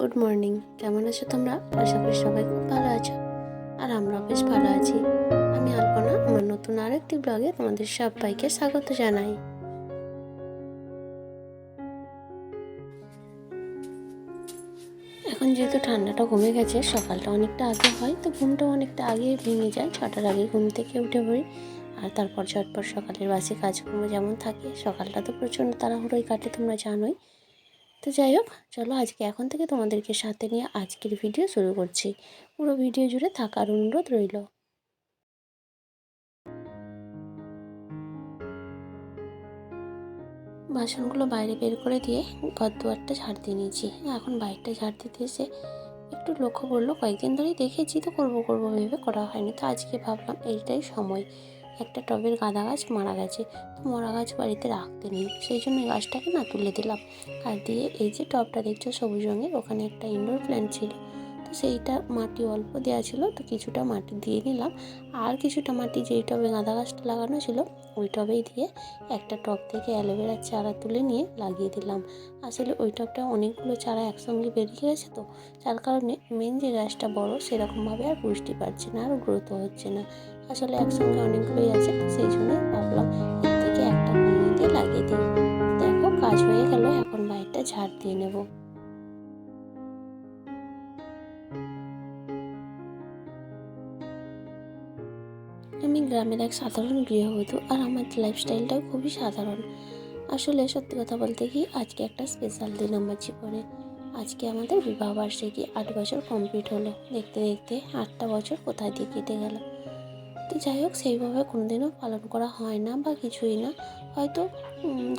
Good morning কেমন আছো তোমরা? আশা করি সবাই খুব ভালো আছো। আর আমরাও বেশ ভালো আছি। আমি আলপনা, আমার নতুন আরেকটি ব্লগে তোমাদের সবাইকে স্বাগত জানাই। এখন যেহেতু ঠান্ডাটা কমে গেছে, সকালটা অনেকটা আগে হয়, তো ঘুমটা অনেকটা আগে ভেঙে যায়। ছটার আগে ঘুম থেকে উঠে পড়ি, আর তারপর ঝটপট সকালের বাসি কাজকর্ম যেমন থাকে, সকালটা তো প্রচণ্ড তাড়াহুড়োই কাটে তোমরা জানোই। তো যাই হোক, চলো আজকে এখন থেকে তোমাদেরকে সাথে নিয়ে আজকের ভিডিও শুরু করছি। পুরো ভিডিও জুড়ে থাকার অনুরোধ রইল। বাসনগুলো বাইরে বের করে দিয়ে ঘর দুয়ারটা ঝাড় দিয়ে নিয়েছি। এখন বাইরটা ঝাড় দিতে এসে একটু লক্ষ্য করল কয়েকদিন ধরেই দেখেছি তো করব করব ভেবে করা হয়নি। তো আজকে ভাবলাম এইটাই সময়। একটা টবের গাঁদা গাছ মারা গেছে। তো মরা গাছ বাড়িতে রাখতে নেই। সেই জন্য গাছটাকে না তুলে দিলাম। আর দিয়ে এই যে টবটা দেখছ সবুজ রঙের, ওখানে একটা ইনডোর প্ল্যান্ট ছিল। তো সেইটা মাটি অল্প দেওয়া ছিল, তো কিছুটা মাটি দিয়ে নিলাম। আর কিছুটা মাটি যেই টবে গাঁদা গাছটা লাগানো ছিল, ওই টবেই দিয়ে একটা টব থেকে অ্যালোভেরার চারা তুলে নিয়ে লাগিয়ে দিলাম। আসলে ওই টবটা অনেকগুলো চারা একসঙ্গে বেরিয়ে গেছে তো, যার কারণে মেন যে গাছটা বড়, সেরকমভাবে আর পুষ্টি পাচ্ছে না, আর গ্রোথ হচ্ছে না। আসলে একসঙ্গে অনেকগুলোই আছে, সেই জন্য ভাবলাম এর থেকে একটা দিয়ে লাগিয়ে দিই। দেখো, কাজ হয়ে গেল, এখন বাইরটা ঝাড় দিয়ে নেব। আমি গ্রামের এক সাধারণ গৃহবধূ আর আমার লাইফস্টাইলটাও খুবই সাধারণ। আসলে সত্যি কথা বলতে কি, আজকে একটা স্পেশাল দিন আমার জীবনে। আজকে আমাদের বিবাহ বার্ষিকী আট বছর কমপ্লিট হলো। দেখতে দেখতে আটটা বছর কোথায় দিয়ে কেটে গেল। তো যাই হোক, সেইভাবে কোনোদিনও পালন করা হয় না বা কিছুই না। হয়তো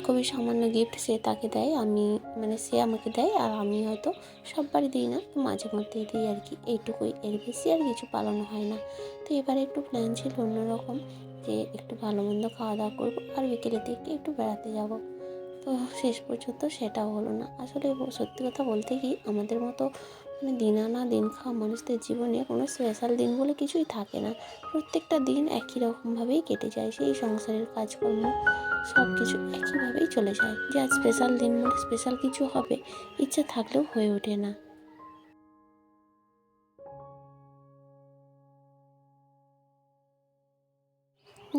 খুবই সামান্য গিফট সে তাকে দেয়, আমি মানে সে আমাকে দেয়, আর আমি হয়তো সববারই দিই না মাঝে মধ্যে দিই আর কি। এইটুকুই, এর বেশি আর কিছু পালন হয় না। তো এবারে একটু প্ল্যান ছিল অন্যরকম, যে একটু ভালো মন্দ খাওয়া দাওয়া করব, আর বিকেলের দিকে একটু বেড়াতে যাব। তো শেষ পর্যন্ত সেটাও হলো না। আসলে সত্যি কথা বলতে কি, আমাদের মতো দিন আনা দিন খাওয়া মানুষদের জীবনে কোনো স্পেশাল দিন বলে কিছুই থাকে না। প্রত্যেকটা দিন একই রকমভাবেই কেটে যায়, সেই সংসারের কাজকর্ম সব কিছু একইভাবেই চলে যায়। যে আজ স্পেশাল দিন বলে স্পেশাল কিছু হবে, ইচ্ছা থাকলেও হয়ে ওঠে না।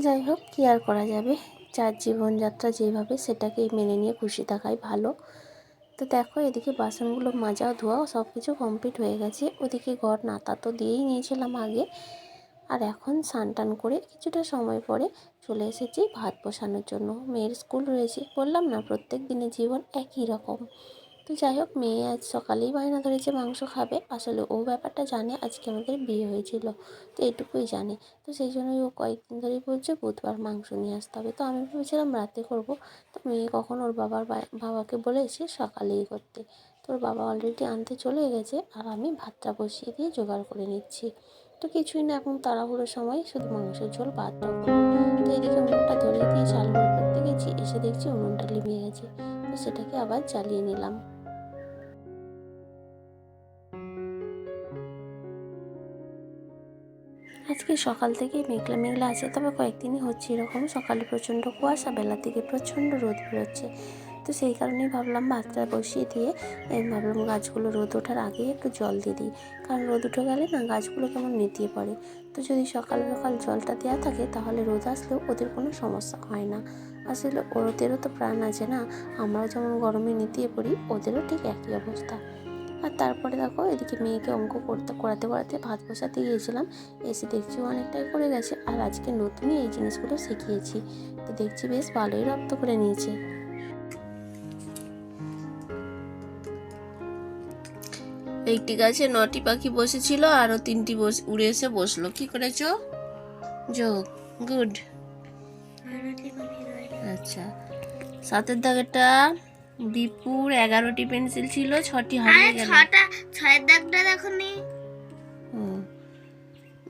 যাই হোক, কী আর করা যাবে? যার জীবনযাত্রা যেভাবে সেটাকেই মেনে নিয়ে খুশি থাকাই ভালো। তো দেখো, এদিকে বাসনগুলো মাজা, ধোয়া সব কিছু কমপ্লিট হয়ে গেছে। ওদিকে ঘর নাতা তো দিয়েই নিয়েছিলাম আগে। আর এখন স্নান টান করে কিছুটা সময় পরে চলে এসেছি ভাত বসানোর জন্য। মেয়ের স্কুল রয়েছে, বললাম না, প্রত্যেক দিনের জীবন একই রকম। তো যাই হোক, মেয়ে আজ সকালেই বায়না ধরেছে মাংস খাবে, আসলে ও ব্যাপারটা জানে আজকে আমাদের বিয়ে হয়েছিল, তো এটুকুই জানে। তো সেই জন্যই ও কয়েকদিন ধরেই বলছে, বুধবার মাংস নিয়ে আসতে হবে। তো আমি ভেবেছিলাম রাতে করব, তো মেয়ে কখন ওর বাবার বাবাকে বলেছে সকালেই করতে। তো ওর বাবা অলরেডি আনতে চলে গেছে, আর আমি ভাতটা বসিয়ে দিয়ে জোগাড় করে নিচ্ছি। তো কিছুই না, এখন তাড়াহুড়োর সময় শুধু মাংসের ঝোল করব। তো এদিকে উনুনটা ধরিয়ে দিয়ে চাল করতে গেছি, এসে দেখছি উনুনটা লিমিয়ে গেছে। তো সেটাকে আবার চালিয়ে নিলাম। আজকে সকাল থেকে মেঘলা মেঘলা আছে, তবে কয়েকদিনই হচ্ছে এরকম। সকালে প্রচণ্ড কুয়াশা, বেলা থেকে প্রচণ্ড রোদ বেরোচ্ছে। তো সেই কারণেই ভাবলাম ভাতটা বসিয়ে দিয়ে ভাবলাম গাছগুলো রোদ ওঠার আগেই একটু জল দিয়ে দিই। কারণ রোদ উঠে গেলে না গাছগুলো কেমন নেতিয়ে পড়ে। তো যদি সকাল সকাল জলটা দেওয়া থাকে, তাহলে রোদ আসলেও ওদের কোনো সমস্যা হয় না। আসলে ওদেরও তো প্রাণ আছে না, আমরাও যেমন গরমে নেতিয়ে পড়ি, ওদেরও ঠিক একই অবস্থা। আর তারপরে দেখো এদিকে মেয়েকে অঙ্ক করতে করাতে করাতে ভাত বসাতে গিয়েছিলাম। এসে দেখছি অনেকটাই করে গেছে। আর আজকে নতুনই এই জিনিসগুলো শিখিয়েছি। তো দেখছি বেশ ভালোই রপ্ত করে নিয়েছে। একটি গাছে নটি পাখি বসেছিল আরও তিনটি বস উড়ে এসে বসল। কি করেছ? যোগ। গুড। আচ্ছা। সাতের দাগেরটা দীপুর এগারোটি পেন্সিল ছিল ছটি হারিয়ে গেল। ছটা ছয়ের দাগটা দেখো নি।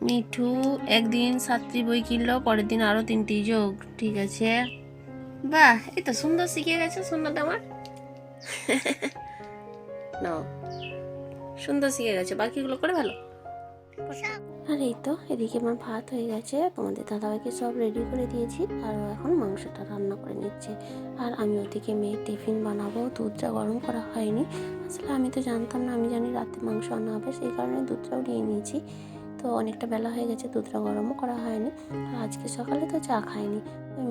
মিঠু একদিন সাতটি বই কিনলো পরের দিন আরও তিনটি যোগ ঠিক আছে? বাহ এই তো সুন্দর শিখে গেছে সুন্দরটা আমার। নাও সুন্দর শিখে গেছে বাকিগুলো করে ভালো আর এই তো, এদিকে আমার ভাত হয়ে গেছে। তোমাদের দাদাভাইকে সব রেডি করে দিয়েছি, আর এখন মাংসটা রান্না করে নিচ্ছে। আর আমি ওদিকে মেয়ের টিফিন বানাবো, দুধটা গরম করা হয়নি। আসলে আমি তো জানতাম না, আমি জানি রাতে মাংস আনা হবে, সেই কারণে দুধটাও নিয়ে নিয়েছি। তো অনেকটা বেলা হয়ে গেছে, দুধটা গরমও করা হয়নি। আজকে সকালে তো চা ওই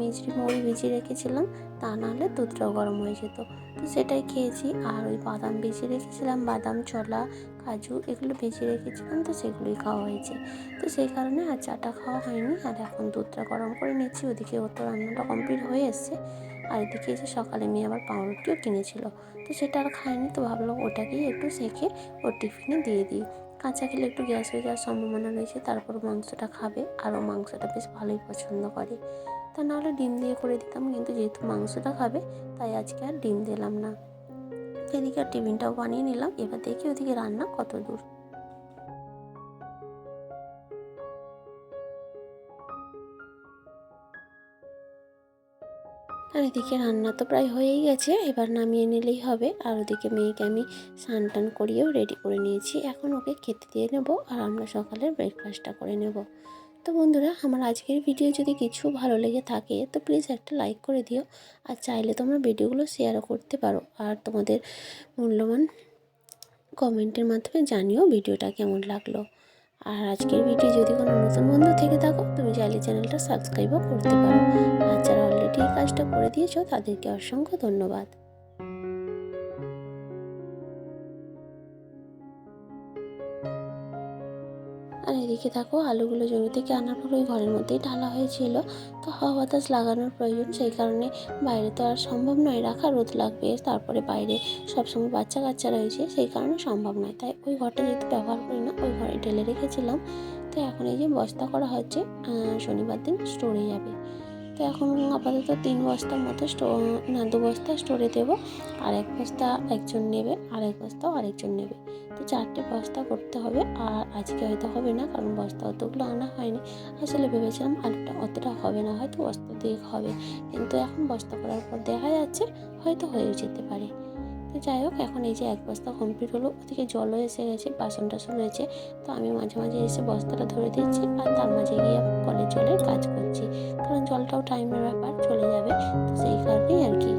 মিষ্টি মুড়ি ভিজিয়ে রেখেছিলাম, তা নাহলে দুধটাও গরম হয়ে যেত। তো সেটাই খেয়েছি। আর ওই বাদাম ভিজিয়ে রেখেছিলাম, বাদাম, ছোলা, কাজু এগুলো ভিজিয়ে রেখেছিলাম, তো সেগুলোই খাওয়া হয়েছে। তো সেই কারণে আর চাটা খাওয়া হয়নি। আর এখন দুধটা গরম করে নিচ্ছি ওদিকে ওর তো রান্নাটা কমপ্লিট হয়ে এসছে। আর এদিকে এসে সকালে মেয়ে আবার পাউরুটিও কিনেছিল, তো সেটা আর খায়নি, তো ভাবলাম ওটাকেই একটু সেঁকে ওর টিফিনে দিয়ে দিই। কাঁচা খেলে একটু গ্যাস হয়ে যাওয়ার সম্ভাবনা রয়েছে, তারপর মাংসটা খাবে আরও মাংসটা বেশ ভালোই পছন্দ করে। তা নাহলে ডিম দিয়ে করে দিতাম, কিন্তু যেহেতু মাংসটা খাবে, তাই আজকে আর ডিম দিলাম না। এদিকে আর টিফিনটাও বানিয়ে নিলাম, এবার দেখি ওদিকে রান্না কত দূর। আর এদিকে রান্না তো প্রায় হয়েই গেছে, এবার নামিয়ে নিলেই হবে। আর ওদিকে মেয়েকে আমি স্নান টান করিয়েও রেডি করে নিয়েছি। এখন ওকে খেতে দিয়ে নেব আর আমরা সকালের ব্রেকফাস্টটা করে নেব। তো বন্ধুরা, আমার আজকের ভিডিও যদি কিছু ভালো লেগে থাকে, তো প্লিজ একটা লাইক করে দিও। আর চাইলে তোমরা ভিডিওগুলো শেয়ারও করতে পারো। আর তোমাদের মূল্যবান কমেন্টের মাধ্যমে জানিও ভিডিওটা কেমন লাগল। আর আজকের ভিডিও যদি কোনো নতুন বন্ধু থেকে থাকো, তুমি চাইলে চ্যানেলটা সাবস্ক্রাইবও করতে পারো। আর যারা অলরেডি এই কাজটা করে দিয়েছ, তাদেরকে অসংখ্য ধন্যবাদ। আর থাকো, আলুগুলো জমি থেকে আনার পর ওই ঘরের মধ্যেই ঢালা হয়েছিল। তো হাওয়া বাতাস লাগানোর প্রয়োজন, সেই কারণে বাইরে তো আর সম্ভব নয়, রাখা রোদ লাগবে। তারপরে বাইরে সবসময় বাচ্চা কাচ্চা রয়েছে, সেই কারণে সম্ভব নয়। তাই ওই ঘরটা যেহেতু ব্যবহার করি না, ওই ঘরে ঢেলে রেখেছিলাম। তো এখন এই যে বস্তা করা হচ্ছে শনিবার দিন স্টোরে যাবে। তো এখন আপাতত তিন বস্তার মতো না দু বস্তা স্টোরে দেবো। আর এক বস্তা একজন নেবে আর এক বস্তাও আরেকজন নেবে। তো চারটে বস্তা করতে হবে, আর আজকে হয়তো হবে না, কারণ বস্তা অতগুলো আনা হয়নি। আসলে ভেবেছিলাম আলুটা অতটা হবে না, হয়তো বস্তা দিয়ে হবে। কিন্তু এখন বস্তা করার পর দেখা যাচ্ছে হয়তো হয়েও যেতে পারে। তো যাই হোক, এখন এই যে এক বস্তা কমপ্লিট হলো, ওদিকে জলও এসে গেছে, বাসন টাসন রয়েছে। তো আমি মাঝে মাঝে এসে বস্তাটা ধরে দিচ্ছি, আর তার মাঝে গিয়ে কলের জলের কাজ করছি। জলটাও টাইমের ব্যাপার, চলে যাবে। তো সেই কারণেই আর কি।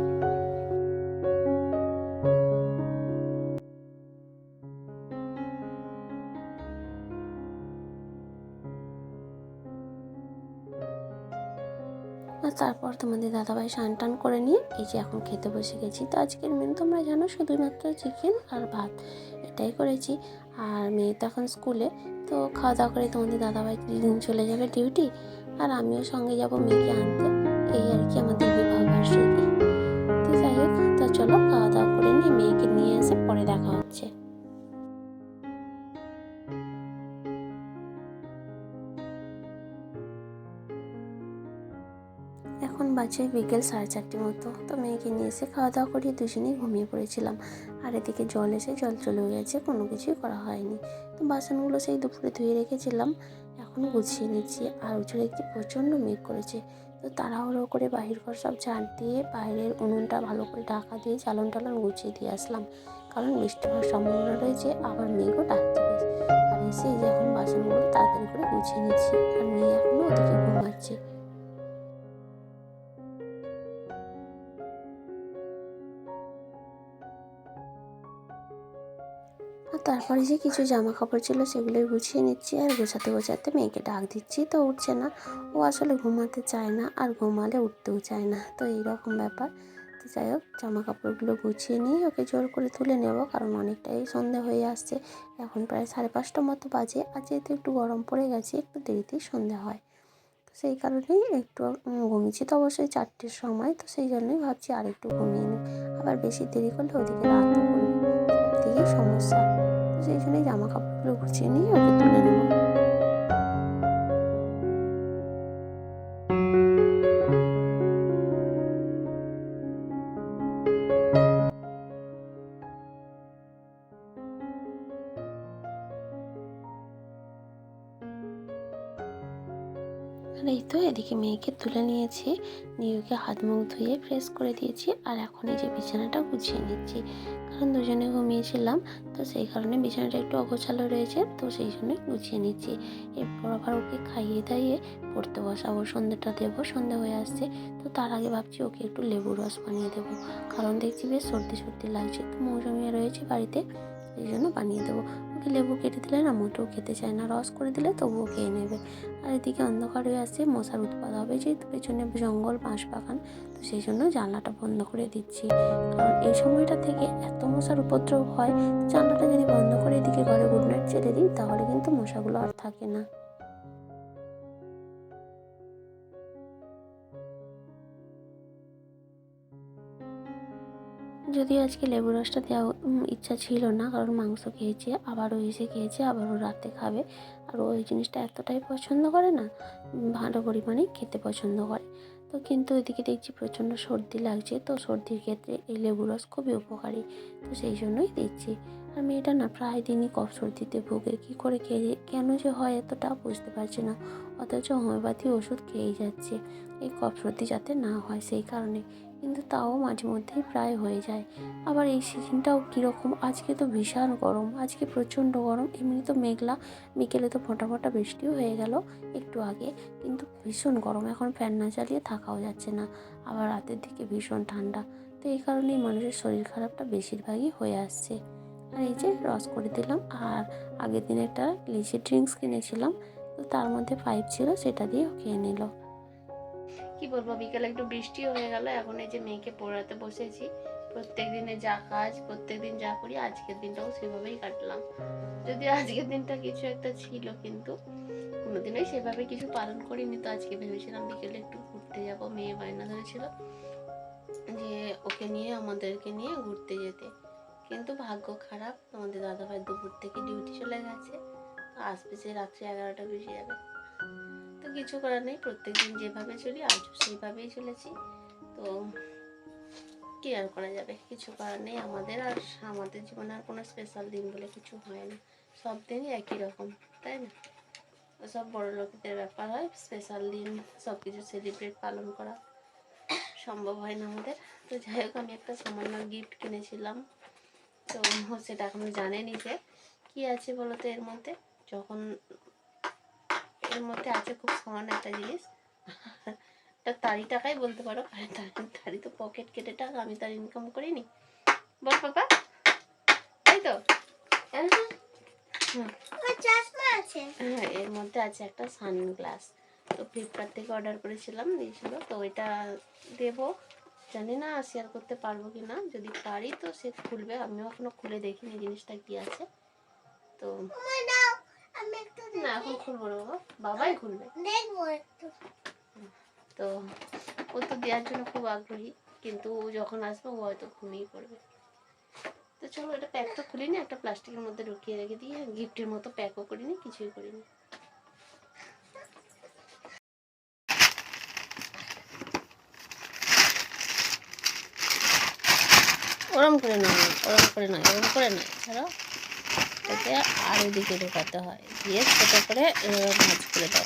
আর তারপর তোমাদের দাদাভাই স্নান টান করে নিয়ে, এই যে এখন খেতে বসে গেছি। তো আজকের মেনু তোমরা জানো, শুধুমাত্র চিকেন আর ভাত। এটাই করেছি। আর মেয়ে তো এখন স্কুলে তো খাওয়া দাওয়া করে তোমাদের দাদাভাই দিন চলে যাবে ডিউটি আর আমিও সঙ্গে যাব মেয়েকে আনতে। এই আর কি আমাদের বিবাহ বার্ষিকী। তো যাই হোক, তো চলো খাওয়া দাওয়া করে নিয়ে মেয়েকে নিয়ে এসে পরে দেখা হচ্ছে। এখন বাজে বিকেল সাড়ে চারটে মতো। তো মেয়েকে নিয়ে এসে খাওয়া দাওয়া করিয়ে দুজনেই ঘুমিয়ে পড়েছিলাম। আর এদিকে জল এসে জল চলে গেছে, কোনো কিছুই করা হয়নি। তো বাসনগুলো সেই দুপুরে ধুয়ে রেখেছিলাম। এখন গুছিয়ে নিচ্ছি। আর উঠে একটি প্রচণ্ড মেঘ করেছে। তো তাড়াহুড়ো করে বাহির ঘর সব ঝাড় দিয়ে বাইরের উনুনটা ভালো করে ঢাকা দিয়ে চালন টালন গুছিয়ে দিয়ে আসলাম। কারণ বৃষ্টি হওয়ার সম্ভাবনা রয়েছে, আবার মেঘও ডাকতে পেয়েছে আর এসে যখন বাসনগুলো তাড়াতাড়ি করে গুছিয়ে নিচ্ছি। আর মেয়ে এখনও ওদিকে ঘুমাচ্ছে। তারপরে যে কিছু জামা কাপড় ছিল সেগুলোই গুছিয়ে নিচ্ছি আর গোছাতে গোছাতে মেয়েকে ডাক দিচ্ছি, তো উঠছে না। ও আসলে ঘুমাতে চায় না আর ঘুমালে উঠতেও চায় না, তো এইরকম ব্যাপার। তো যাই হোক জামা কাপড়গুলো গুছিয়ে নিয়ে ওকে জোর করে তুলে নেব কারণ অনেকটাই সন্ধে হয়ে আসছে। এখন প্রায় সাড়ে পাঁচটা মতো বাজে আর যেহেতু একটু গরম পড়ে গেছে, একটু দেরিতেই সন্ধে হয়। তো সেই কারণেই একটু ঘুমিয়েছি তো অবশ্যই চারটের সময়, তো সেই জন্যই ভাবছি আর একটু ঘুমিয়ে নিই। আবার বেশি দেরি করলে ওদিকে সব দিকেই সমস্যা। সেই জামা কাপড়গুলো গুছিয়ে নিয়ে ওকে তুলে নেব। এই তো এদিকে মেয়েকে তুলে নিয়েছি, নিয়ে ওকে হাত মুখ ধুয়ে ফ্রেশ করে দিয়েছি, আর এখন এই যে বিছানাটা গুছিয়ে নিচ্ছি। কারণ দুজনে ঘুমিয়েছিলাম। তো সেই কারণে বিছানাটা একটু অগোছালো রয়েছে। তো সেই জন্য গুছিয়ে নিচ্ছি। এরপর আবার ওকে খাইয়ে দাইয়ে পড়তে বসাবো। সন্ধ্যেটা দেবো সন্ধে হয়ে আসছে। তো তার আগে ভাবছি ওকে একটু লেবু রস বানিয়ে দেবো। কারণ দেখছি বেশ সর্দি সর্দি লাগছে। তো মৌসুমি রয়েছে বাড়িতে। এই জন্য বানিয়ে দেবো। ওকে লেবু কেটে দিলে না, মোটেও খেতে চায় না। রস করে দিলে তবুও খেয়ে নেবে। আর এদিকে অন্ধকার হয়ে আসছে, মশার উৎপাদ হবে যেহেতু পেছনে জঙ্গল, বাঁশ বাগান, তো সেই জন্য জানলাটা বন্ধ করে দিচ্ছি। কারণ এই সময়টা থেকে এত মশার উপদ্রব হয় জানলাটা যদি বন্ধ করে এদিকে ঘরে গুড নাইট ছেড়ে দিই, তাহলে কিন্তু মশাগুলো আর থাকে না। যদি আজকে লেবু রসটা দেওয়া ইচ্ছা ছিল না, কারণ মাংস খেয়েছে, আবারও এসে খেয়েছে, আবারও রাতে খাবে। আর ওই জিনিসটা এতটাই পছন্দ করে না ভালো পরিমাণে খেতে পছন্দ করে। তো কিন্তু ওইদিকে দেখছি প্রচণ্ড সর্দি লাগছে, তো সর্দির ক্ষেত্রে এই লেবু রস খুবই উপকারী। তো সেই জন্যই দিচ্ছি। আর মেয়েটা না প্রায় দিনই কফ সর্দিতে ভোগে, কী করে খেয়ে, কেন যে হয় এতটা বুঝতে পারছি না, অথচ হোমিওপ্যাথি ওষুধ খেয়েই যাচ্ছে। এই কফ সর্দি যাতে না হয়, সেই কারণে কিন্তু তাও মাঝে মধ্যেই প্রায় হয়ে যায়। আবার এই সিজনটাও কীরকম? আজকে তো ভীষণ গরম, আজকে প্রচণ্ড গরম, এমনি তো মেঘলা। বিকেলে তো ফোঁটা ফোঁটা বৃষ্টিও হয়ে গেল একটু আগে, কিন্তু ভীষণ গরম, এখন ফ্যান না চালিয়ে থাকাও যাচ্ছে না। আবার রাতের দিকে ভীষণ ঠান্ডা, তো এই কারণেই মানুষের শরীর খারাপটা বেশিরভাগই হয়ে আসছে। আর এই যে রস করে দিলাম, আর আগের দিন একটা লিচি ড্রিঙ্কস কিনেছিলাম, তো তার মধ্যে পাইপ ছিল, সেটা দিয়েও খেয়ে নিল। কি বলব, বিকেলে একটু বৃষ্টিও হয়ে গেল, এখন এই যে মেয়েকে পড়াতে বসেছি, প্রত্যেক দিনে যা কাজ, প্রত্যেক দিন যা করি, আজকের দিনটাও সেভাবেই কাটলাম। যদি আজকের দিনটা কিছু একটা ছিল, কিন্তু কোনোদিনই সেভাবে কিছু পালন করিনি, তো আজকে ভেবেছিলাম বিকেলে একটু ঘুরতে যাব, মেয়ে বায়না ধরেছিল যে ওকে নিয়ে, আমাদেরকে নিয়ে ঘুরতে যেতে। কিন্তু ভাগ্য খারাপ, আমাদের দাদাভাই দুপুর থেকে ডিউটি চলে গেছে আসবে সে রাত্রি এগারোটা বেজে যাবে। তো কিছু করার নেই, প্রত্যেকদিন যেভাবে চলি, আজও সেইভাবেই চলেছি। তো কি আর করা যাবে? কিছু করার নেই আমাদের, আর আমাদের জীবনে আর কোনো স্পেশাল দিন বলে কিছু হয় না। সব দিনই একই রকম, তাই না? সব বড় লোকদের ব্যাপার হয় স্পেশাল দিন সব কিছু সেলিব্রেট পালন করা সম্ভব হয় না আমাদের। তো যাই হোক, আমি একটা সামান্য গিফট কিনেছিলাম। তো সেটা এখনও জানেনি যে কী আছে বলো তো এর মধ্যে? যখন এর মধ্যে আছে খুব সমান একটা জিনিস। এটা তারি টাকাই বলতে পারো কারণ তারি তো পকেট কেটে টাকা আমি তার ইনকাম করিনি। বল পাপা তাই তো। হ্যাঁ আছে। হ্যাঁ, এর মধ্যে আছে একটা সানগ্লাস তো ফ্লিপকার্ট থেকে অর্ডার করেছিলাম দিয়েছিল। তো ওইটা দেব। জানি না শেয়ার করতে পারব কি না। যদি পারি তো সে খুলবে। আমিও এখনও খুলে দেখিনি জিনিসটা কি আছে। তো আমি একটু না এখন খুলবো না বাবা। বাবাই খুলবে। দেখব একটু। তো ও তো দেওয়ার জন্য খুব আগ্রহী কিন্তু ও যখন আসবে ও হয়তো ঘুমিয়ে পড়বে। তো চলো এটা প্যাক তো খুলিনি একটা প্লাস্টিকের মধ্যে ঢুকিয়ে রেখে দিয়ে গিফটের মতো প্যাকও করিনি কিছুই করিনি। ওরম করে নয় ওরম করে নয় ওরম করে নয় ছাড়া। এটাকে আর ওদিকে ঢোকাতে হয়। দিয়ে ছোটো করে ভাঁজ করে দাও।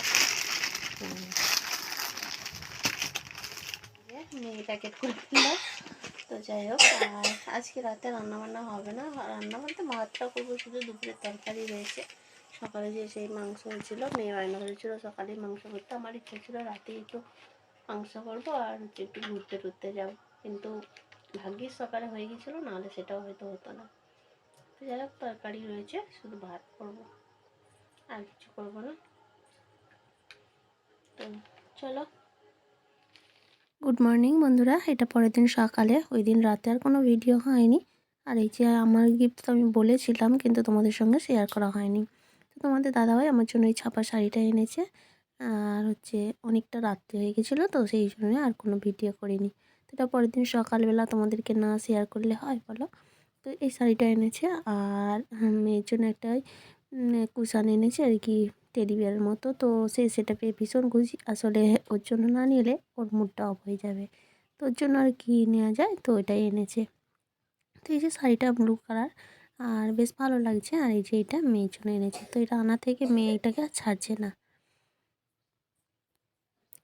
হুম। দিয়ে মেয়ে প্যাকেট করে দিল তো যাই হোক, আর আজকে রাতে রান্না বান্না হবে না। রান্না বলতে ভাতটা করব শুধু দুপুরের তরকারি রয়েছে সকালে যে সেই মাংস হয়েছিল, মেয়ে বায়না হয়েছিল সকালে মাংস করতে। আমার ইচ্ছা ছিল রাতে একটু মাংস করব আর হচ্ছে একটু ঘুরতে টুরতে যাব। কিন্তু ভাগ্যিস সকালে হয়ে গেছিল নাহলে সেটাও হয়তো হতো না। তো যাই হোক, তরকারি রয়েছে, শুধু ভাত করব, আর কিছু করব না। তো চলো। গুড মর্নিং বন্ধুরা, এটা পরের দিন সকালে, ওই দিন রাতে আর কোনো ভিডিও হয়নি। আর এই যে আমার গিফট তো আমি বলেছিলাম, কিন্তু তোমাদের সঙ্গে শেয়ার করা হয়নি। তো তোমাদের দাদাভাই আমার জন্য এই ছাপা শাড়িটা এনেছে, আর হচ্ছে অনেকটা রাত্রি হয়ে গেছিল, তো সেই জন্য আর কোনো ভিডিও করিনি। তো এটা পরের দিন সকালবেলা তোমাদেরকে না শেয়ার করলে হয়, বলো? তো এই শাড়িটা এনেছে। আর মেয়ের জন্য একটা কুশান এনেছে আর কি টেডি বিয়ারের মতো। তো সে সেটা পেয়ে ভীষণ খুশি। আসলে ওর জন্য না নিলে ওর মুডটা অফ হয়ে যাবে। তো ওর জন্য আর কি নেওয়া যায়? তো ওইটাই এনেছে। তো এই যে শাড়িটা ব্লু কালার আর বেশ ভালো লাগছে। আর এই যে এটা মেয়ের জন্য এনেছে। তো এটা আনা থেকে মেয়ে এটাকে আর ছাড়ছে না।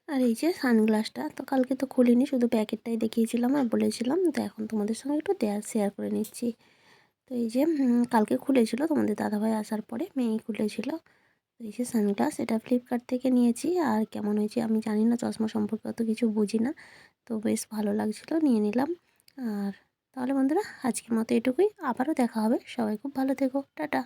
আর এই যে সানগ্লাসটা, তো কালকে তো খুলিনি, শুধু প্যাকেটটাই দেখিয়েছিলাম আর বলেছিলাম, তো এখন তোমাদের সঙ্গে একটু দেয়া শেয়ার করে নিচ্ছি। তো এই যে কালকে খুলেছিল তোমাদের দাদাভাই আসার পরে, মেয়েই খুলেছিল। এই যে সানগ্লাস, এটা ফ্লিপকার্ট থেকে নিয়েছি, আর কেমন হয়েছে আমি জানি না, চশমা সম্পর্কে অত কিছু বুঝি না, তো বেশ ভালো লাগছিল, নিয়ে নিলাম। আর তাহলে বন্ধুরা, আজকের মতো এটুকুই, আবারও দেখা হবে, সবাই খুব ভালো থেকো, টাটা।